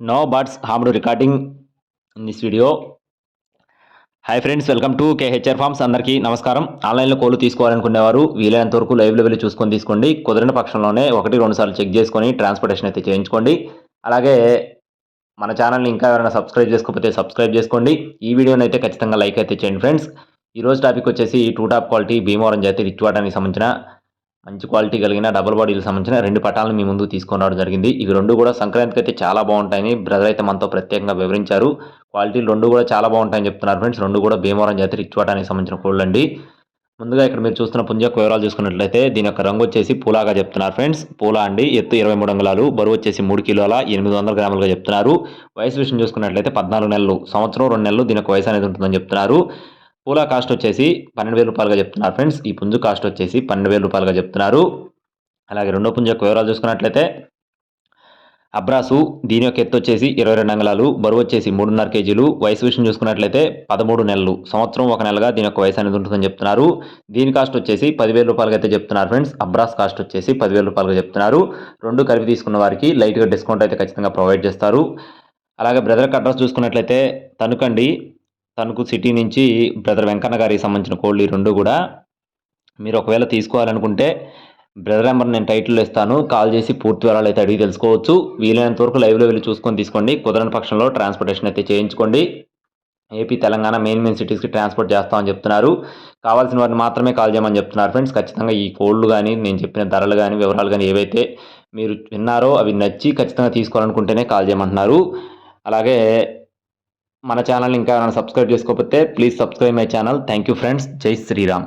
No birds harmed recording in this video hi friends welcome to KHR farms అందరికీ నమస్కారం ఆన్లైన్లో కోళ్ళు తీసుకోవాలనుకునేవారు వీలైనంత వరకు లైవ్లో వెళ్ళి చూసుకొని తీసుకోండి కుదిరిన పక్షంలోనే ఒకటి రెండు సార్లు చెక్ చేసుకొని ట్రాన్స్పోర్టేషన్ అయితే చేయించుకోండి అలాగే మన ఛానల్ని ఇంకా ఎవరైనా సబ్స్క్రైబ్ చేసుకోకపోతే సబ్స్క్రైబ్ చేసుకోండి ఈ వీడియోని అయితే ఖచ్చితంగా లైక్ అయితే చేయండి ఫ్రెండ్స్ ఈ రోజు టాపిక్ వచ్చేసి టూ టాప్ క్వాలిటీ భీమవరం జాతి రిచ్ వాటానికి సంబంధించిన మంచి క్వాలిటీ కలిగిన డబుల్ బాడీలకు సంబంధించిన రెండు పటాలను మీ ముందు తీసుకొని రావడం జరిగింది. ఇవి రెండు కూడా సంక్రాంతికి అయితే చాలా బాగుంటాయని బ్రదర్ అయితే మనతో ప్రత్యేకంగా వివరించారు. క్వాలిటీలు రెండు కూడా చాలా బాగుంటాయని చెప్తున్నారు ఫ్రెండ్స్ రెండు కూడా భీమవరం జాతి రిచ్ సంబంధించిన కోళ్ళు అండి. ముందుగా ఇక్కడ మీరు చూస్తున్న పుంజ వివరాలు చూసుకున్నట్లయితే దీని యొక్క రంగు వచ్చేసి పూలాగా చెప్తున్నారు ఫ్రెండ్స్ పూలా అండి ఎత్తు ఇరవై మూడు అంగుళాలు బరువు వచ్చేసి మూడు కిలోల ఎనిమిది వందల గ్రాములుగా చెప్తున్నారు. వయసు విషయం చూసుకున్నట్లయితే పద్నాలుగు నెలలు సంవత్సరం రెండు నెలలు దీని యొక్క వయసు అనేది ఉంటుందని చెప్తున్నారు. పూల కాస్ట్ వచ్చేసి పన్నెండు వేల రూపాయలుగా చెప్తున్నారు ఫ్రెండ్స్. ఈ పుంజు కాస్ట్ వచ్చేసి పన్నెండు వేల రూపాయలుగా చెప్తున్నారు. అలాగే రెండో పుంజు యొక్క వివరాలు చూసుకున్నట్లయితే అబ్రాసు దీని యొక్క ఎత్తు వచ్చేసి ఇరవై రెండు అంగళాలు బరువు వచ్చేసి మూడున్నర కేజీలు వయసు విషయం చూసుకున్నట్లయితే పదమూడు నెలలు సంవత్సరం ఒక నెలగా దీని యొక్క వయసు అనేది ఉంటుందని చెప్తున్నారు. దీని కాస్ట్ వచ్చేసి పదివేల రూపాయలుగా అయితే చెప్తున్నారు ఫ్రెండ్స్. అబ్రాస్ కాస్ట్ వచ్చేసి పదివేల రూపాయలుగా చెప్తున్నారు. రెండు కలిపి తీసుకున్న వారికి లైట్గా డిస్కౌంట్ అయితే ఖచ్చితంగా ప్రొవైడ్ చేస్తారు. అలాగే బ్రదర్ అడ్రస్ చూసుకున్నట్లయితే తణుకండి తణుకు సిటీ నుంచి బ్రదర్ వెంకన్న గారికి సంబంధించిన కోళ్ళు ఈ రెండు కూడా మీరు ఒకవేళ తీసుకోవాలనుకుంటే బ్రదర్ నెంబర్ నేను టైటిల్లో ఇస్తాను. కాల్ చేసి పూర్తి వివరాలు అయితే అడిగి తెలుసుకోవచ్చు. వీలైనంత వరకు లైవ్లో వెళ్ళి చూసుకొని తీసుకోండి. కుదరని పక్షంలో ట్రాన్స్పోర్టేషన్ అయితే చేయించుకోండి. ఏపీ తెలంగాణ మెయిన్ మెయిన్ సిటీస్కి ట్రాన్స్పోర్ట్ చేస్తామని చెప్తున్నారు. కావాల్సిన వారిని మాత్రమే కాల్ చేయమని చెప్తున్నారు ఫ్రెండ్స్. ఖచ్చితంగా ఈ కోళ్ళు కానీ నేను చెప్పిన ధరలు కానీ వివరాలు కానీ ఏవైతే మీరు విన్నారో అవి నచ్చి ఖచ్చితంగా తీసుకోవాలనుకుంటేనే కాల్ చేయమంటున్నారు. అలాగే మన ఛానల్ ఇంకా సబ్స్క్రైబ్ చేసుకోకపోతే please subscribe my channel thank you friends Jai Shriram.